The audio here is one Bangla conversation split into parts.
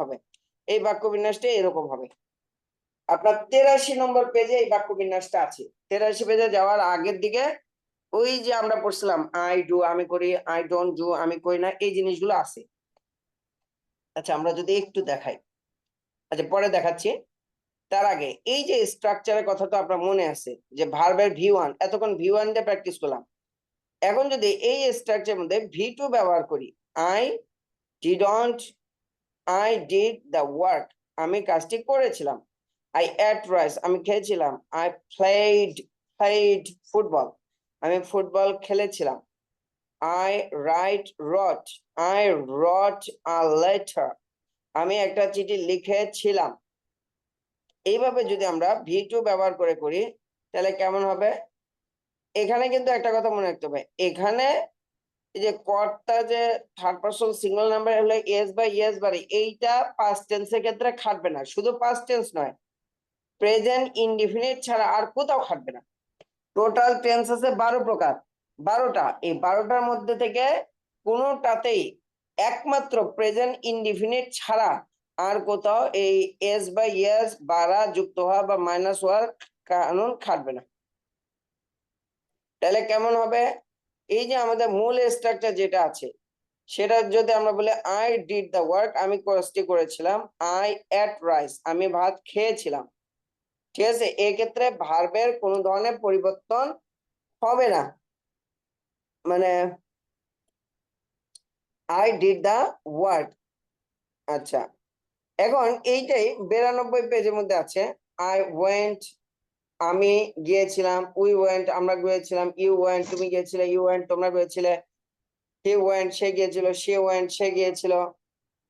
হবে। এই বাক্য বিন্যাসটা এরকম হবে। আপনার তেরাশি নম্বর পেজে এই বাক্য বিন্যাসটা আছে। তেরাশি পেজে যাওয়ার আগের দিকে ওই যে আমরা পড়ছিলাম আই ডু আমি করি আই ডোন্ট ডু আমি করি না, এই জিনিসগুলো আছে। আচ্ছা আমরা যদি একটু দেখাই। আচ্ছা পরে দেখাচ্ছি। তার আগে, এই যে স্ট্রাকচারের কথা তো আপনার মনে আছে, যে ভার্বের ভি ওয়ান এতক্ষণ ভি ওয়ান দিয়ে প্র্যাকটিস করলাম। এখন যদি এই স্ট্রাকচারের মধ্যে ভি টু ব্যবহার করি I didn't I did the work আমি কাজটি করেছিলাম। আই অ্যাট রাইস আমি খেয়েছিলাম। আই প্লেড প্লেড ফুটবল আমি ফুটবল খেলেছিলাম। I write wrote I wrote a letter আমি একটা চিঠি লিখেছিলাম। এইভাবে যদি আমরা ভি টু ব্যবহার করে করি, তাহলে কেমন হবে? এখানে কিন্তু একটা কথা মনে রাখতে হবে। এখানে এই যে কর্তা যে থার্ড পার্সন সিঙ্গল নাম্বার হলে এস বাই ইয়েস বাড়ি এইটা পাস্ট টেন্সের ক্ষেত্রে খাটবে না, শুধু পাস্ট টেন্স নয়। প্রেজেন্ট ইনডিফিনিট ছাড়া আর কোথাও খাটবে না। টোটাল টেন্স আছে বারো প্রকার। বারোটা, এই বারোটার মধ্যে থেকে কোনোটাতেই একমাত্র প্রেজেন্ট ইনডিফিনিট ছাড়া আর কোথাও এই এস বা ইয়েস বাড়া যুক্ত হওয়া বা মাইনাস হওয়ার কানুন খাটবে না। তাহলে কেমন হবে? এই যে আমাদের মূল স্ট্রাকচার যেটা আছে, সেটা যদি আমরা বলি আই ডিড দ্য ওয়ার্ক আমি কাজটি করেছিলাম আই অ্যাট রাইস আমি ভাত খেয়েছিলাম। ঠিক আছে? এক্ষেত্রে ভার্বের কোনো ধরনের পরিবর্তন হবে না। মানে আই ডিড দ্য ওয়ার্ক আচ্ছা। এখন এইটাই বিরানব্বই পেজের মধ্যে আছে আই ওয়েন্ট আমি গিয়েছিলাম উই ওয়েন্ট আমরা গিয়েছিলাম ইউ ওয়েন্ট তুমি গিয়েছিলে ইউ ওয়েন্ট তোমরা গিয়েছিলে। হি ওয়েন্ট সে গিয়েছিল সে ওয়েন্ট সে গিয়েছিল।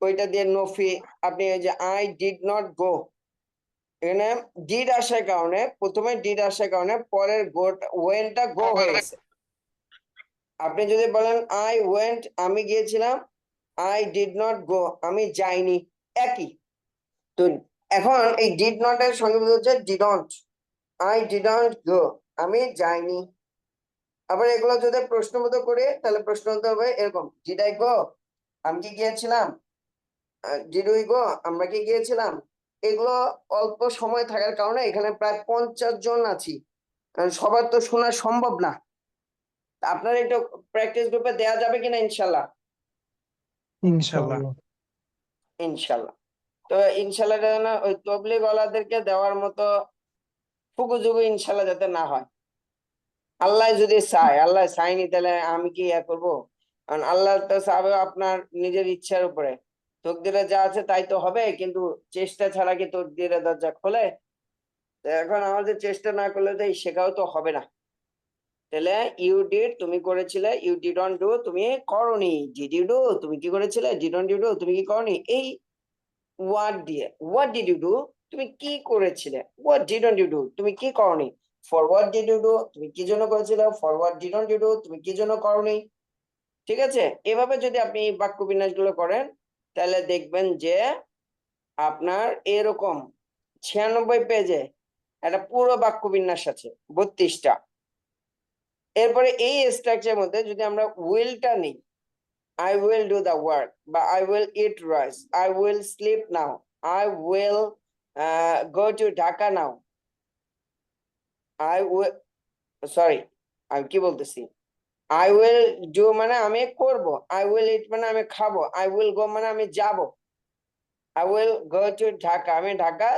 ওইটা দিয়ে নফি আপনি ওই যে আই ডিড নট গো এখানে ডিড আসার কারণে প্রথমে ডিড আসার কারণে পরের গোট ওয়েনটা গো হয়ে গেছে। আপনি যদি বলেন আই ওয়েন্ট আমি গিয়েছিলাম আই ডিড নট গো আমি যাইনি একই। তো এখন এই ডিড নট এর সঙ্গে হচ্ছে ডিডন্ট আই ডিডন্ট গো আমি যাইনি। আবার এগুলো যদি প্রশ্ন মতো করে তাহলে প্রশ্ন হতে হবে এরকম ডিড আই গো আমি কি গিয়েছিলাম? ডিড উই গো আমরা কি গিয়েছিলাম? এগুলো অল্প সময় থাকার কারণে এখানে প্রায় পঞ্চাশ জন আছি। কারণ সবার তো শোনা সম্ভব না। আপনার একটু প্র্যাকটিস গ্রুপে দেওয়া যাবে কিনা ইনশাল্লাহ? ইনশাল্লাহ। ইনশাল্লাহ। তো ইনশাল্লাহ ওই তবলিগ ওয়ালাদেরকে দেওয়ার মতো ফুকুজুগু ইনশাল্লাহ যাতে না হয়। আল্লাহ যদি চায়, আল্লাহ চায়নি তাহলে আমি কি ইয়া করব? কারণ আল্লাহ তো চাবে আপনার নিজের ইচ্ছার উপরে। তকদিরে যা আছে তাই তো হবে, কিন্তু চেষ্টা ছাড়া কি তকদিরে দরজা খোলে? এখন আমাদের চেষ্টা না করলে তো শেখাও তো হবে না। তাহলে ইউ ডিড তুমি করেছিলে ইউ ডিডন্ট ডু তুমি করনি। ডিড ডু তুমি কি করেছিলে? ডিডন্ট ইউ ডু তুমি কি করনি? এই ওয়ার্ড দিয়ে হোয়াট ডিড ইউ ডু তুমি কি করেছিলে? হোয়াট ডিডন্ট ইউ ডু তুমি কি করনি? For what did you do তুমি কি জন্য করেছিলে? For what didn't you do তুমি কি জন্য করনি? ঠিক আছে? এভাবে যদি আপনি বাক্য বিন্যাসগুলো করেন, তাহলে দেখবেন যে আপনার এরকম ছিয়ানব্বই পেজে একটা পুরো বাক্য বিন্যাস আছে, বত্রিশটা। এরপরে এই স্ট্রাকচারের মধ্যে যদি আমরা উইলটা নিই I will do the work বা I will eat rice I will sleep now I will go to Dhaka now I will sorry আমি কি বলতেছি আই উইল ডু মানে আমি করব আই উইল ইট মানে আমি খাব আই উইল গো মানে আমি যাব I will go to Dhaka আমি ঢাকা